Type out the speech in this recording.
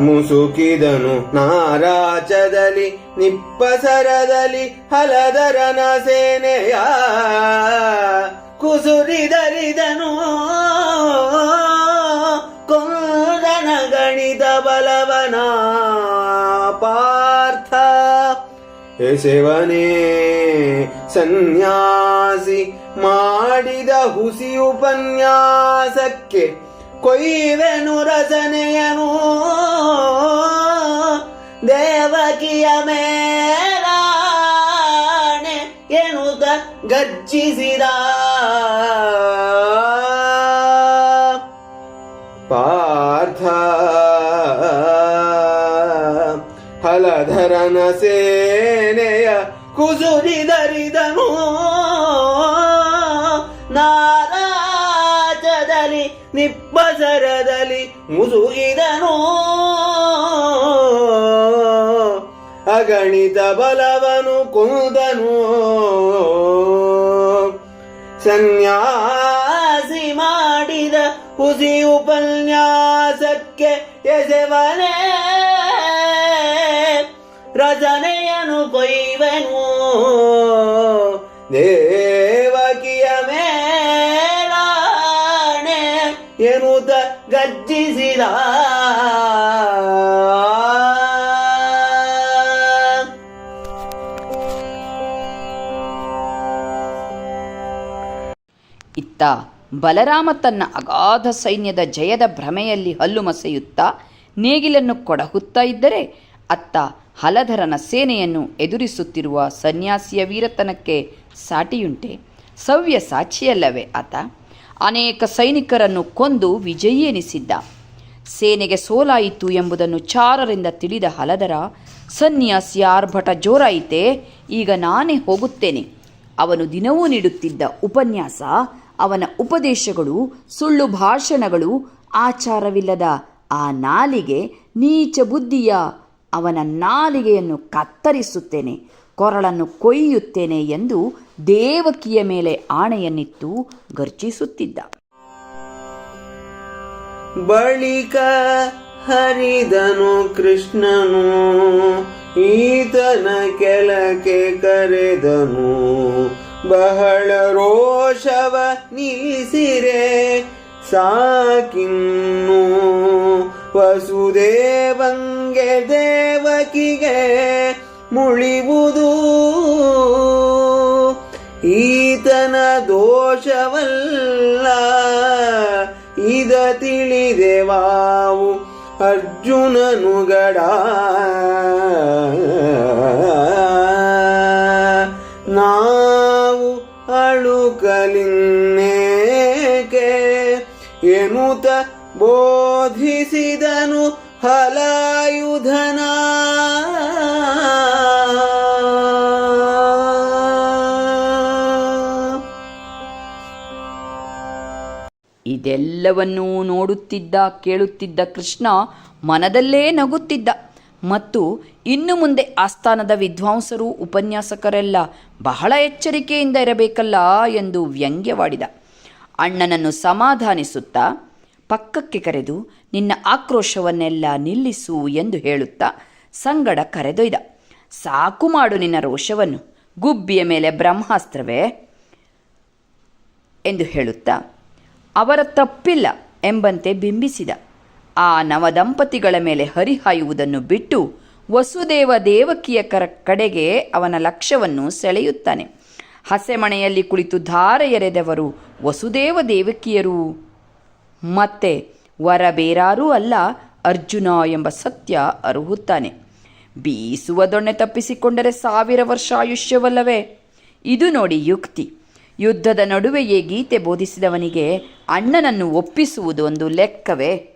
ಮುಸುಕಿದನು ನಾರಾಚದಲ್ಲಿ ನಿಪ್ಪಸರದಲ್ಲಿ ಹಲದರನ ಸೇನೆಯ ಕುಸುರಿದರಿದನು. ಕೊಂದನ ಗಣಿತ ಬಲವನ ಪಾರ್ಥ. ಎಸೆವನೇ ಸನ್ಯಾಸಿ ಮಾಡಿದ ಹುಸಿ ಉಪನ್ಯಾಸಕ್ಕೆ ಕೊಯ್ವೆನು ರಚನೆಯನು ದೇವಕಿಯ ಮೇಲಾಣೆ ಎನ್ನುತ್ತ ಗರ್ಜಿಸಿದ. ಪಾರ್ಥ ಹಲಧರನ ಸೇನೆಯ ಕುಸುರಿದರಿದನು ನಾರಾಜದಲ್ಲಿ ನಿಪ್ಪಸರದಲ್ಲಿ ಮುಸುಗಿದನು. ಅಗಣಿತ ಬಲವನು ಕುಂದನು. ಸನ್ಯಾಸಿ ಮಾಡಿದ ಹುಸಿ ಉಪನ್ಯಾಸಕ್ಕೆ ಎಸೆವನೇ. ರಚನೆಯನು ಕೊಯ್ವೆನು ದೇವಕಿಯ ಮೇಲಾಣೆ ಗರ್ಜಿಸಿದ ಇತ್ತ ಬಲರಾಮ ತನ್ನ ಅಗಾಧ ಸೈನ್ಯದ ಜಯದ ಭ್ರಮೆಯಲ್ಲಿ ಹಲ್ಲು ಮಸೆಯುತ್ತಾ ನೇಗಿಲನ್ನು ಕೊಡಹುತ್ತಾ ಇದ್ದರೆ ಅತ್ತ ಹಲಧರನ ಸೇನೆಯನ್ನು ಎದುರಿಸುತ್ತಿರುವ ಸನ್ಯಾಸಿಯ ವೀರತನಕ್ಕೆ ಸಾಟಿಯುಂಟೆ. ಸವ್ಯ ಸಾಕ್ಷಿಯಲ್ಲವೇ ಆತ? ಅನೇಕ ಸೈನಿಕರನ್ನು ಕೊಂದು ವಿಜಯಿಯೆನಿಸಿದ್ದ ಸೇನೆಗೆ ಸೋಲಾಯಿತು ಎಂಬುದನ್ನು ಚಾರರಿಂದ ತಿಳಿದ ಹಲದರ, ಸನ್ಯಾಸಿ ಆರ್ಭಟ ಜೋರಾಯಿತೆ, ಈಗ ನಾನೇ ಹೋಗುತ್ತೇನೆ. ಅವನು ದಿನವೂ ನೀಡುತ್ತಿದ್ದ ಉಪನ್ಯಾಸ, ಅವನ ಉಪದೇಶಗಳು, ಸುಳ್ಳು ಭಾಷಣಗಳು, ಆಚಾರವಿಲ್ಲದ ಆ ನಾಲಿಗೆ ನೀಚ ಬುದ್ಧಿಯ ಅವನ ನಾಲಿಗೆಯನ್ನು ಕತ್ತರಿಸುತ್ತೇನೆ, ಕೊರಳನ್ನು ಕೊಯ್ಯುತ್ತೇನೆ ಎಂದು ದೇವಕಿಯ ಮೇಲೆ ಆಣೆಯನ್ನಿತ್ತು ಗರ್ಜಿಸುತ್ತಿದ್ದ. ಬಳಿಕ ಹರಿದನು ಕೃಷ್ಣನು, ಈತನ ಕೆಲಕ್ಕೆ ಕರೆದನು, ಬಹಳ ರೋಷವ ನಿಲ್ಲಿಸಿರೆ, ಸಾಕಿನ್ನು ವಸುದೇವಂಗೆ ದೇವಕಿಗೆ ಮುಳಿವುದು ದೋಷವಲ್ಲ ಇದ ತಿಳಿದೆವಾವು ಅರ್ಜುನನುಗಡ ನಾವು ಅಳುಕಲಿನ್ನೇಕೆ ಎನುತ ಬೋಧಿಸಿದನು ಹಲಾಯುಧನ. ಇದೆಲ್ಲವನ್ನೂ ನೋಡುತ್ತಿದ್ದ, ಕೇಳುತ್ತಿದ್ದ ಕೃಷ್ಣ ಮನದಲ್ಲೇ ನಗುತ್ತಿದ್ದ. ಮತ್ತು ಇನ್ನು ಮುಂದೆ ಆಸ್ಥಾನದ ವಿದ್ವಾಂಸರು, ಉಪನ್ಯಾಸಕರೆಲ್ಲ ಬಹಳ ಎಚ್ಚರಿಕೆಯಿಂದ ಇರಬೇಕಲ್ಲ ಎಂದು ವ್ಯಂಗ್ಯವಾಡಿದ. ಅಣ್ಣನನ್ನು ಸಮಾಧಾನಿಸುತ್ತಾ, ಪಕ್ಕಕ್ಕೆ ಕರೆದು, ನಿನ್ನ ಆಕ್ರೋಶವನ್ನೆಲ್ಲ ನಿಲ್ಲಿಸು ಎಂದು ಹೇಳುತ್ತಾ ಸಂಗಡ ಕರೆದೊಯ್ದ. ಸಾಕು ಮಾಡು ನಿನ್ನ ರೋಷವನ್ನು, ಗುಬ್ಬಿಯ ಮೇಲೆ ಬ್ರಹ್ಮಾಸ್ತ್ರವೇ ಎಂದು ಹೇಳುತ್ತಾ ಅವರ ತಪ್ಪಿಲ್ಲ ಎಂಬಂತೆ ಬಿಂಬಿಸಿದ. ಆ ನವದಂಪತಿಗಳ ಮೇಲೆ ಹರಿಹಾಯುವುದನ್ನು ಬಿಟ್ಟು ವಸುದೇವ ದೇವಕಿಯ ಕರ ಕಡೆಗೆ ಅವನ ಲಕ್ಷ್ಯವನ್ನು ಸೆಳೆಯುತ್ತಾನೆ. ಹಸೆಮಣೆಯಲ್ಲಿ ಕುಳಿತು ಧಾರ ಎರೆದವರು ವಸುದೇವ ದೇವಕಿಯರು. ಮತ್ತೆ ವರ ಬೇರಾರೂ ಅಲ್ಲ, ಅರ್ಜುನ ಎಂಬ ಸತ್ಯ ಅರುಹುತ್ತಾನೆ. ಬೀಸುವ ದೊಣ್ಣೆ ತಪ್ಪಿಸಿಕೊಂಡರೆ ಸಾವಿರ ವರ್ಷ ಆಯುಷ್ಯವಲ್ಲವೇ? ಇದು ನೋಡಿ ಯುಕ್ತಿ. ಯುದ್ಧದ ನಡುವೆಯೇ ಗೀತೆ ಬೋಧಿಸಿದವನಿಗೆ ಅಣ್ಣನನ್ನು ಒಪ್ಪಿಸುವುದು ಒಂದು ಲೆಕ್ಕವೇ?